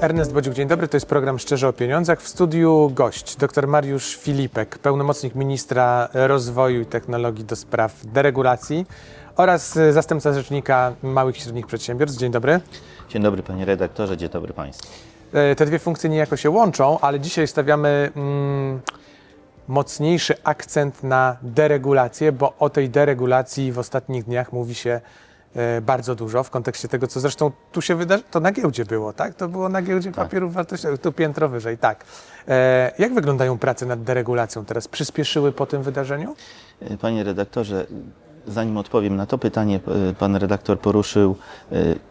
Ernest Bodziuk, dzień dobry. To jest program Szczerze o Pieniądzach. W studiu gość, dr Mariusz Filipek, pełnomocnik ministra rozwoju i technologii do spraw deregulacji oraz zastępca rzecznika małych i średnich przedsiębiorstw. Dzień dobry. Dzień dobry panie redaktorze, dzień dobry państwu. E, Te dwie funkcje niejako się łączą, ale dzisiaj stawiamy mm, mocniejszy akcent na deregulację, bo o tej deregulacji w ostatnich dniach mówi się e, bardzo dużo w kontekście tego, co zresztą tu się wydarzy. To na giełdzie było, tak? To było na giełdzie papierów wartościowych, tu piętro wyżej, tak. E, jak wyglądają prace nad deregulacją teraz? Przyspieszyły po tym wydarzeniu? E, Panie redaktorze, zanim odpowiem na to pytanie, e, pan redaktor poruszył,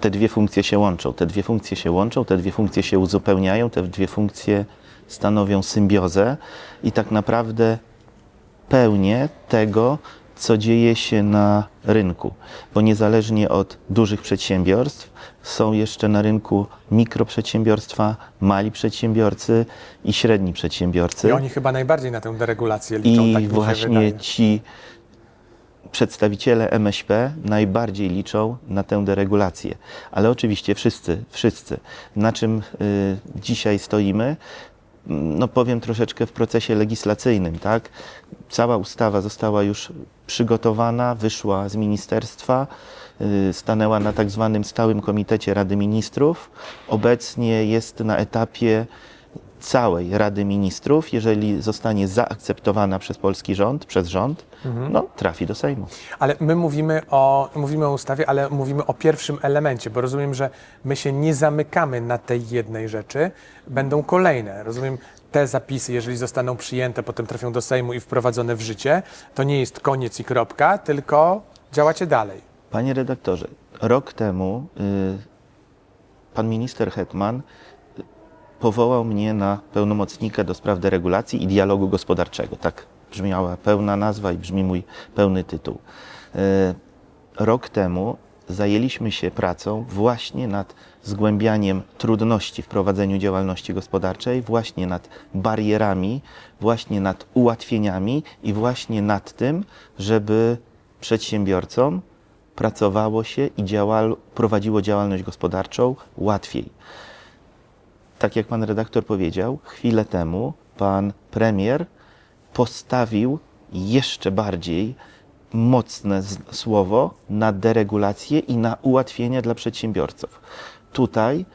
te dwie funkcje się łączą. Te dwie funkcje się łączą, te dwie funkcje się uzupełniają, te dwie funkcje stanowią symbiozę i tak naprawdę pełnię tego, co dzieje się na rynku. Bo niezależnie od dużych przedsiębiorstw, są jeszcze na rynku mikroprzedsiębiorstwa, mali przedsiębiorcy i średni przedsiębiorcy. I oni chyba najbardziej na tę deregulację liczą, I tak właśnie ci przedstawiciele MŚP najbardziej liczą na tę deregulację. Ale oczywiście wszyscy, wszyscy. Na czym y, dzisiaj stoimy? No powiem troszeczkę w procesie legislacyjnym, tak? Cała ustawa została już przygotowana, wyszła z ministerstwa, y, stanęła na tak zwanym stałym komitecie Rady Ministrów. Obecnie jest na etapie całej Rady Ministrów, jeżeli zostanie zaakceptowana przez polski rząd, przez rząd, no trafi do Sejmu. Ale my mówimy o, mówimy o ustawie, ale mówimy o pierwszym elemencie, bo rozumiem, że my się nie zamykamy na tej jednej rzeczy. Będą kolejne. Rozumiem, te zapisy, jeżeli zostaną przyjęte, potem trafią do Sejmu i wprowadzone w życie, to nie jest koniec i kropka, tylko działacie dalej. Panie redaktorze, rok temu y, pan minister Hetman powołał mnie na pełnomocnika do spraw deregulacji i dialogu gospodarczego. Tak brzmiała pełna nazwa i brzmi mój pełny tytuł. Y, rok temu zajęliśmy się pracą właśnie nad zgłębianiem trudności w prowadzeniu działalności gospodarczej, właśnie nad barierami, właśnie nad ułatwieniami i właśnie nad tym, żeby przedsiębiorcom pracowało się i działal, prowadziło działalność gospodarczą łatwiej. Tak jak pan redaktor powiedział, chwilę temu pan premier postawił jeszcze bardziej mocne słowo na deregulację i na ułatwienia dla przedsiębiorców. Tutaj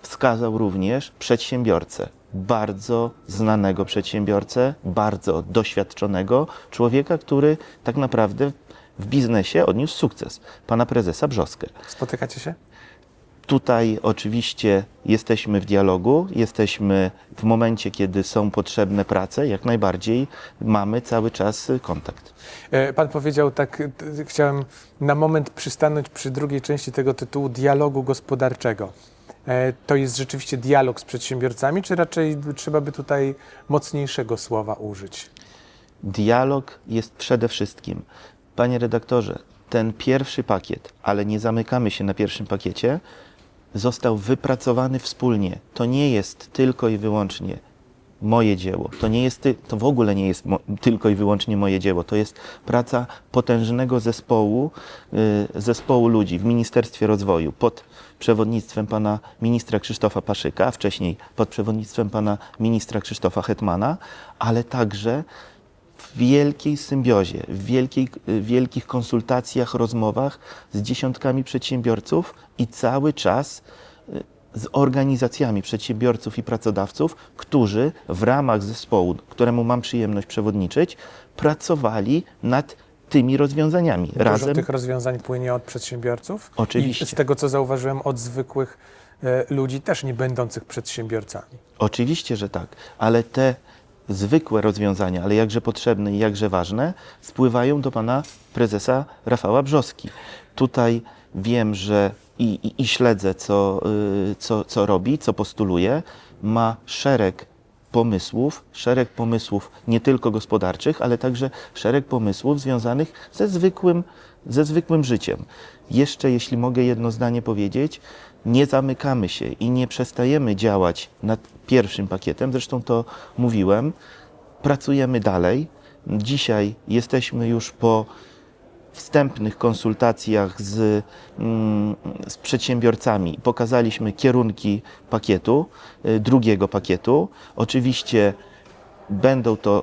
wskazał również przedsiębiorcę, bardzo znanego przedsiębiorcę, bardzo doświadczonego człowieka, który tak naprawdę w biznesie odniósł sukces, pana prezesa Brzoskę. Spotykacie się? Tutaj oczywiście jesteśmy w dialogu, jesteśmy w momencie, kiedy są potrzebne prace, jak najbardziej mamy cały czas kontakt. E, Pan powiedział tak, chciałem na moment przystanąć przy drugiej części tego tytułu dialogu gospodarczego. E, To jest rzeczywiście dialog z przedsiębiorcami, czy raczej trzeba by tutaj mocniejszego słowa użyć? Dialog jest przede wszystkim. Panie redaktorze, ten pierwszy pakiet, ale nie zamykamy się na pierwszym pakiecie, został wypracowany wspólnie. To nie jest tylko i wyłącznie moje dzieło. To, nie jest, to w ogóle nie jest tylko i wyłącznie moje dzieło. To jest praca potężnego zespołu, y, zespołu ludzi w Ministerstwie Rozwoju pod przewodnictwem pana ministra Krzysztofa Paszyka, a wcześniej pod przewodnictwem pana ministra Krzysztofa Hetmana, ale także w wielkiej symbiozie, w wielkiej, w wielkich konsultacjach, rozmowach z dziesiątkami przedsiębiorców i cały czas y, z organizacjami przedsiębiorców i pracodawców, którzy w ramach zespołu, któremu mam przyjemność przewodniczyć, pracowali nad tymi rozwiązaniami. Dużo Razem tych rozwiązań płynie od przedsiębiorców? Oczywiście. I z tego, co zauważyłem, od zwykłych e, ludzi, też nie będących przedsiębiorcami. Oczywiście, że tak, ale te zwykłe rozwiązania, ale jakże potrzebne i jakże ważne, spływają do pana prezesa Rafała Brzoski. Tutaj wiem, że i, i, i śledzę, co, y, co, co robi, co postuluje. Ma szereg pomysłów, szereg pomysłów nie tylko gospodarczych, ale także szereg pomysłów związanych ze zwykłym, ze zwykłym życiem. Jeszcze, jeśli mogę jedno zdanie powiedzieć, nie zamykamy się i nie przestajemy działać nad pierwszym pakietem, zresztą to mówiłem. pracujemy dalej. Dzisiaj jesteśmy już po wstępnych konsultacjach z, mm, z przedsiębiorcami. Pokazaliśmy kierunki pakietu, y, drugiego pakietu. Oczywiście będą to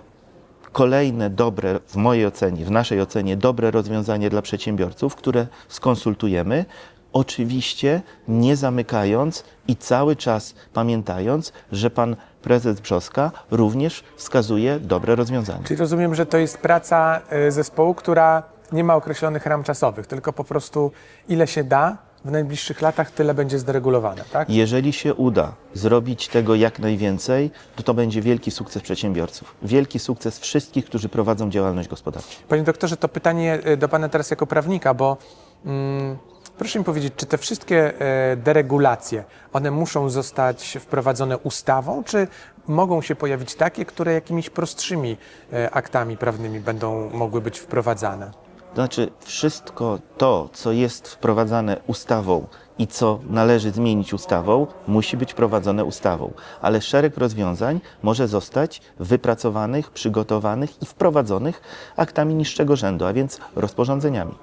kolejne dobre, w mojej ocenie, w naszej ocenie, dobre rozwiązanie dla przedsiębiorców, które skonsultujemy. Oczywiście nie zamykając i cały czas pamiętając, że pan prezes Brzoska również wskazuje dobre rozwiązania. Czyli rozumiem, że to jest praca y, zespołu, która nie ma określonych ram czasowych, tylko po prostu ile się da w najbliższych latach, tyle będzie zderegulowane, tak? Jeżeli się uda zrobić tego jak najwięcej, to to będzie wielki sukces przedsiębiorców. Wielki sukces wszystkich, którzy prowadzą działalność gospodarczą. Panie doktorze, to pytanie y, do Pana teraz jako prawnika, bo mm, proszę mi powiedzieć, czy te wszystkie e, deregulacje, one muszą zostać wprowadzone ustawą, czy mogą się pojawić takie, które jakimiś prostszymi e, aktami prawnymi będą mogły być wprowadzane? To znaczy, wszystko to, co jest wprowadzane ustawą i co należy zmienić ustawą, musi być wprowadzone ustawą. Ale szereg rozwiązań może zostać wypracowanych, przygotowanych i wprowadzonych aktami niższego rzędu, a więc rozporządzeniami.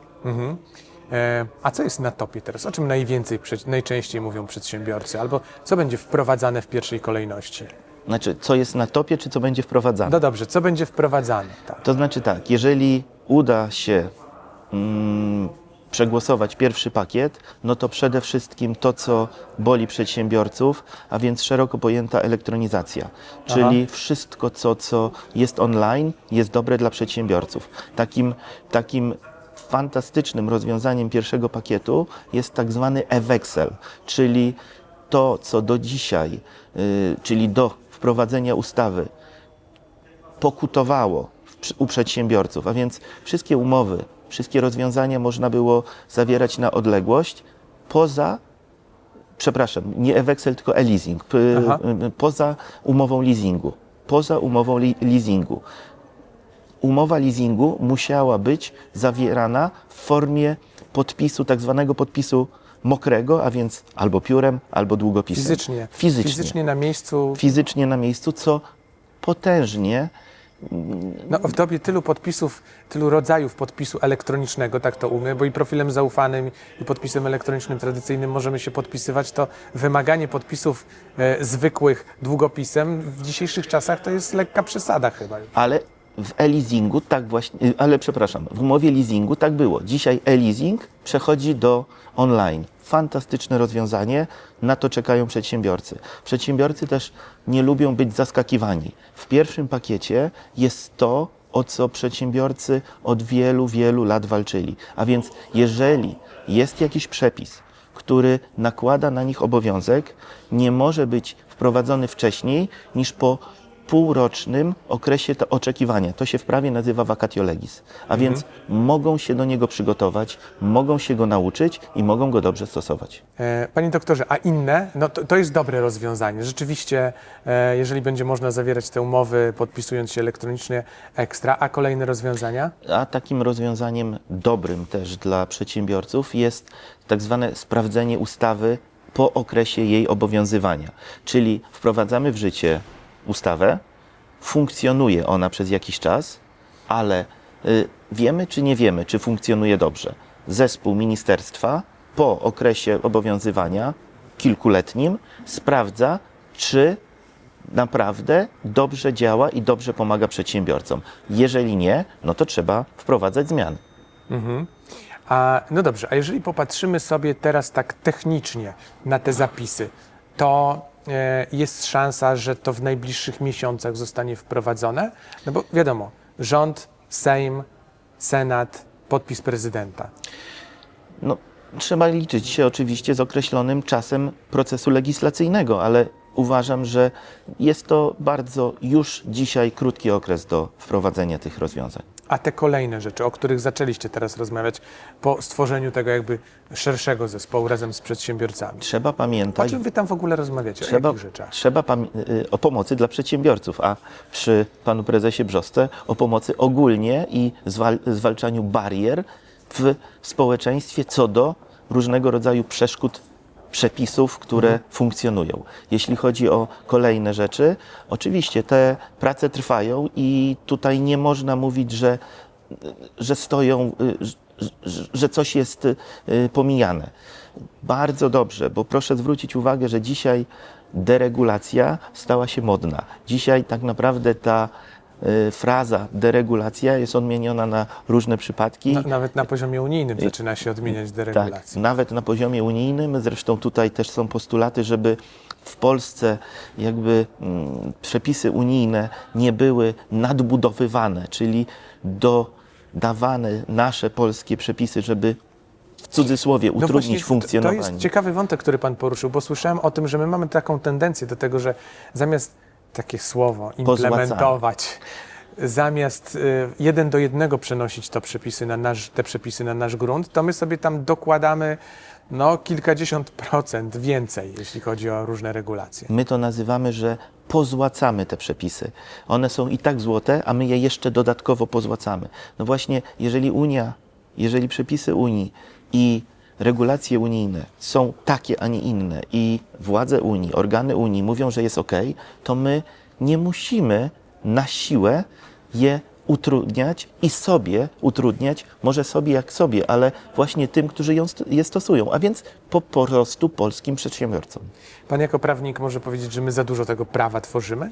E, a co jest na topie teraz? O czym najwięcej, najczęściej mówią przedsiębiorcy? Albo co będzie wprowadzane w pierwszej kolejności? Znaczy, co jest na topie, czy co będzie wprowadzane? No dobrze, co będzie wprowadzane? Tak. To znaczy tak, jeżeli uda się mm, przegłosować pierwszy pakiet, no to przede wszystkim to, co boli przedsiębiorców, a więc szeroko pojęta elektronizacja, czyli wszystko, co, co jest online, jest dobre dla przedsiębiorców. Takim, takim fantastycznym rozwiązaniem pierwszego pakietu jest tak zwany e-Wexel, czyli to, co do dzisiaj, y, czyli do wprowadzenia ustawy pokutowało u przedsiębiorców, a więc wszystkie umowy, wszystkie rozwiązania można było zawierać na odległość poza, przepraszam, nie e-Wexel, tylko e-leasing, Aha. poza umową leasingu. Poza umową li- leasingu. Umowa leasingu musiała być zawierana w formie podpisu, tak zwanego podpisu mokrego, a więc albo piórem, albo długopisem. Fizycznie. Fizycznie. Fizycznie na miejscu. Fizycznie na miejscu, co potężnie No, w dobie tylu podpisów, tylu rodzajów podpisu elektronicznego, tak to umiem, bo i profilem zaufanym, i podpisem elektronicznym tradycyjnym możemy się podpisywać, to wymaganie podpisów e, zwykłych długopisem w dzisiejszych czasach to jest lekka przesada chyba. Ale w e-leasingu tak właśnie, y, ale przepraszam, w umowie leasingu tak było. Dzisiaj e-leasing przechodzi do online. Fantastyczne rozwiązanie, na to czekają przedsiębiorcy. Przedsiębiorcy też nie lubią być zaskakiwani. W pierwszym pakiecie jest to, o co przedsiębiorcy od wielu, wielu lat walczyli. A więc jeżeli jest jakiś przepis, który nakłada na nich obowiązek, nie może być wprowadzony wcześniej niż po półrocznym okresie to oczekiwania. To się w prawie nazywa vacatio legis. A więc mogą się do niego przygotować, mogą się go nauczyć i mogą go dobrze stosować. E, Panie doktorze, a inne? No to, to jest dobre rozwiązanie. Rzeczywiście, e, jeżeli będzie można zawierać te umowy, podpisując się elektronicznie, ekstra. A kolejne rozwiązania? A takim rozwiązaniem dobrym też dla przedsiębiorców jest tak zwane sprawdzenie ustawy po okresie jej obowiązywania. Czyli wprowadzamy w życie ustawę, funkcjonuje ona przez jakiś czas, ale y, wiemy czy nie wiemy, czy funkcjonuje dobrze. Zespół ministerstwa po okresie obowiązywania kilkuletnim sprawdza, czy naprawdę dobrze działa i dobrze pomaga przedsiębiorcom. Jeżeli nie, no to trzeba wprowadzać zmiany. A, no dobrze, a jeżeli popatrzymy sobie teraz tak technicznie na te zapisy, to jest szansa, że to w najbliższych miesiącach zostanie wprowadzone? No bo wiadomo, rząd, Sejm, Senat, podpis prezydenta. No, trzeba liczyć się oczywiście z określonym czasem procesu legislacyjnego, ale uważam, że jest to bardzo już dzisiaj krótki okres do wprowadzenia tych rozwiązań. A te kolejne rzeczy, o których zaczęliście teraz rozmawiać po stworzeniu tego jakby szerszego zespołu razem z przedsiębiorcami. Trzeba O pamiętać, czym wy tam w ogóle rozmawiacie? trzeba, o jakich rzeczach? trzeba y, o pomocy dla przedsiębiorców, a przy panu prezesie Brzosce o pomocy ogólnie i zwal- zwalczaniu barier w społeczeństwie co do różnego rodzaju przeszkód przepisów, które funkcjonują. Jeśli chodzi o kolejne rzeczy, oczywiście te prace trwają i tutaj nie można mówić, że, że stoją, y, że- coś jest y, pomijane. Bardzo dobrze, bo proszę zwrócić uwagę, że dzisiaj deregulacja stała się modna. Dzisiaj tak naprawdę ta fraza deregulacja jest odmieniona na różne przypadki. Na, nawet na poziomie unijnym zaczyna się odmieniać Tak, deregulację. nawet na poziomie unijnym. Zresztą tutaj też są postulaty, żeby w Polsce jakby mm, przepisy unijne nie były nadbudowywane, czyli dodawane nasze polskie przepisy, żeby w cudzysłowie No utrudnić To funkcjonowanie. jest ciekawy wątek, który Pan poruszył, bo słyszałem o tym, że my mamy taką tendencję do tego, że zamiast takie słowo implementować, zamiast y, jeden do jednego przenosić to przepisy na nasz, te przepisy na nasz grunt, to my sobie tam dokładamy no, kilkadziesiąt procent więcej, jeśli chodzi o różne regulacje. My to nazywamy, że pozłacamy te przepisy. One są i tak złote, a my je jeszcze dodatkowo pozłacamy. No właśnie, jeżeli Unia, jeżeli przepisy Unii i regulacje unijne są takie, a nie inne i władze Unii, organy Unii mówią, że jest ok, to my nie musimy na siłę je utrudniać i sobie utrudniać, może sobie jak sobie, ale właśnie tym, którzy ją st- je stosują, a więc po, po prostu polskim przedsiębiorcom. Pan jako prawnik może powiedzieć, że my za dużo tego prawa tworzymy?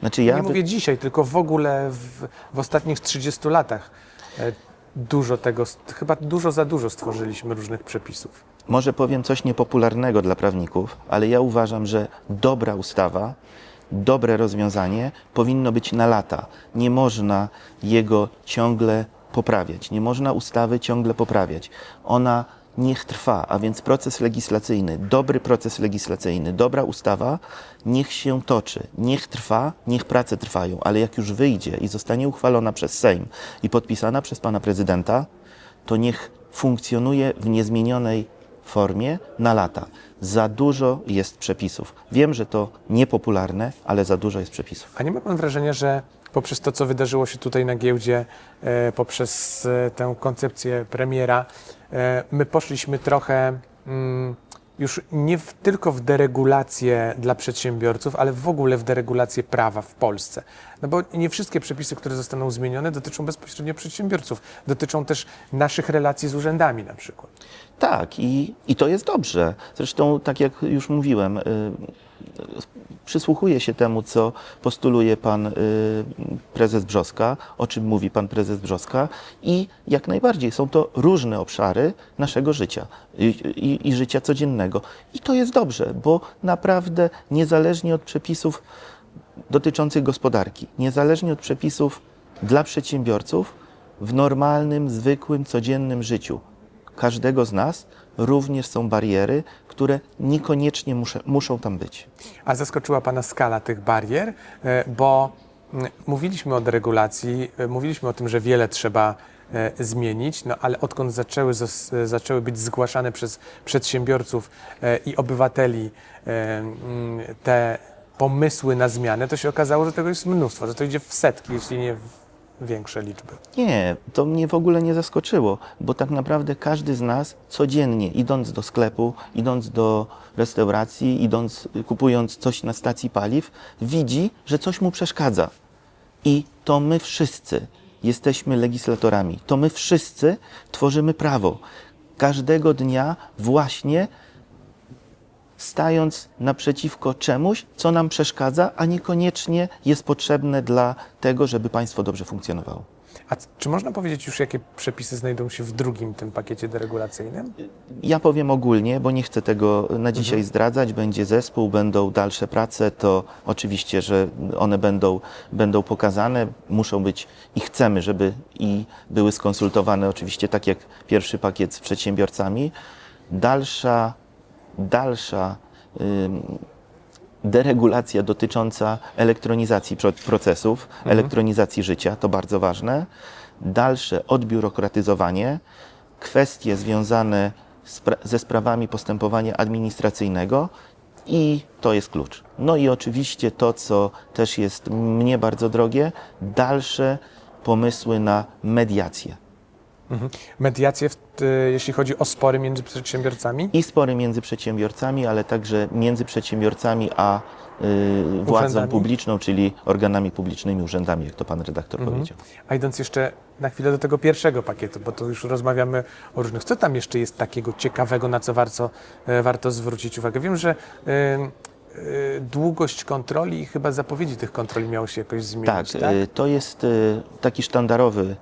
Znaczy ja Nie mówię dzisiaj, tylko w ogóle w, w ostatnich 30 latach e, dużo tego, chyba dużo za dużo stworzyliśmy różnych przepisów. Może powiem coś niepopularnego dla prawników, ale ja uważam, że dobra ustawa, dobre rozwiązanie powinno być na lata. Nie można jego ciągle poprawiać. Nie można ustawy ciągle poprawiać. Ona niech trwa, a więc proces legislacyjny, dobry proces legislacyjny, dobra ustawa, niech się toczy, niech trwa, niech prace trwają, ale jak już wyjdzie i zostanie uchwalona przez Sejm i podpisana przez pana prezydenta, to niech funkcjonuje w niezmienionej formie na lata. Za dużo jest przepisów. Wiem, że to niepopularne, ale za dużo jest przepisów. A nie ma pan wrażenia, że poprzez to, co wydarzyło się tutaj na giełdzie, e, poprzez e, tę koncepcję premiera, my poszliśmy trochę mm, już nie w, tylko w deregulację dla przedsiębiorców, ale w ogóle w deregulację prawa w Polsce. No bo nie wszystkie przepisy, które zostaną zmienione, dotyczą bezpośrednio przedsiębiorców. Dotyczą też naszych relacji z urzędami na przykład. Tak, i, i to jest dobrze. Zresztą, tak jak już mówiłem, y, przysłuchuję się temu, co postuluje pan y, prezes Brzoska, o czym mówi pan prezes Brzoska i jak najbardziej są to różne obszary naszego życia i, i, i życia codziennego. I to jest dobrze, bo naprawdę niezależnie od przepisów dotyczących gospodarki, niezależnie od przepisów dla przedsiębiorców, w normalnym, zwykłym, codziennym życiu każdego z nas również są bariery, które niekoniecznie muszą tam być. A zaskoczyła Pana skala tych barier, e, bo mm, mówiliśmy o deregulacji, e, mówiliśmy o tym, że wiele trzeba e, zmienić, no ale odkąd zaczęły, zaczęły być zgłaszane przez przedsiębiorców i obywateli mm, te pomysły na zmianę, to się okazało, że tego jest mnóstwo, że to idzie w setki, jeśli nie w większe liczby. Nie, to mnie w ogóle nie zaskoczyło, bo tak naprawdę każdy z nas codziennie, idąc do sklepu, idąc do restauracji, idąc, kupując coś na stacji paliw, widzi, że coś mu przeszkadza. I to my wszyscy jesteśmy legislatorami. To my wszyscy tworzymy prawo. Każdego dnia właśnie stając naprzeciwko czemuś, co nam przeszkadza, a niekoniecznie jest potrzebne dla tego, żeby państwo dobrze funkcjonowało. A czy można powiedzieć już, jakie przepisy znajdą się w drugim tym pakiecie deregulacyjnym? Ja powiem ogólnie, bo nie chcę tego na dzisiaj zdradzać. Będzie zespół, będą dalsze prace, to oczywiście, że one będą, będą pokazane, muszą być i chcemy, żeby i były skonsultowane oczywiście tak jak pierwszy pakiet z przedsiębiorcami. Dalsza, dalsza deregulacja dotycząca elektronizacji pro- procesów, elektronizacji życia, to bardzo ważne. Dalsze odbiurokratyzowanie, kwestie związane z pra- ze sprawami postępowania administracyjnego i to jest klucz. No i oczywiście to, co też jest mnie bardzo drogie, dalsze pomysły na mediację. Mhm. Mediacje, y, jeśli chodzi o spory między przedsiębiorcami? I spory między przedsiębiorcami, ale także między przedsiębiorcami a y, władzą Urzędami? publiczną, czyli organami publicznymi, urzędami, jak to pan redaktor Mhm. powiedział. A idąc jeszcze na chwilę do tego pierwszego pakietu, bo tu już rozmawiamy o różnych. Co tam jeszcze jest takiego ciekawego, na co warto, e, warto zwrócić uwagę? Wiem, że e, długość kontroli i chyba zapowiedzi tych kontroli miało się jakoś zmienić, Tak, tak? y, to jest y, taki sztandarowy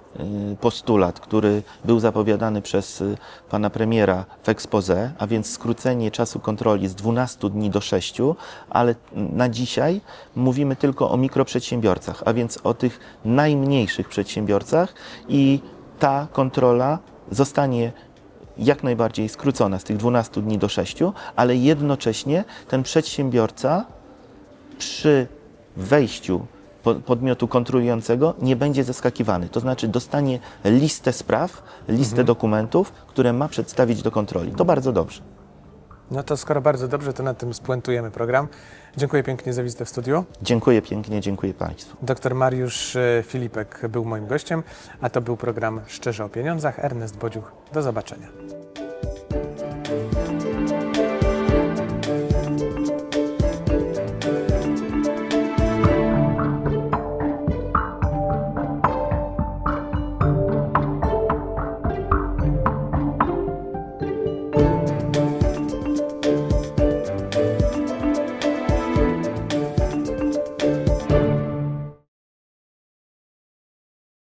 y, postulat, który był zapowiadany przez y, pana premiera w expose, a więc skrócenie czasu kontroli z 12 dni do 6, ale na dzisiaj mówimy tylko o mikroprzedsiębiorcach, a więc o tych najmniejszych przedsiębiorcach i ta kontrola zostanie jak najbardziej skrócona z tych 12 dni do 6, ale jednocześnie ten przedsiębiorca przy wejściu po- podmiotu kontrolującego nie będzie zaskakiwany. To znaczy dostanie listę spraw, listę dokumentów, które ma przedstawić do kontroli. To bardzo dobrze. No to skoro bardzo dobrze, to na tym spuentujemy program. Dziękuję pięknie za wizytę w studiu. Dziękuję pięknie, dziękuję Państwu. Dr Mariusz e, Filipek był moim gościem, a to był program Szczerze o Pieniądzach. Ernest Bodziuch. Do zobaczenia.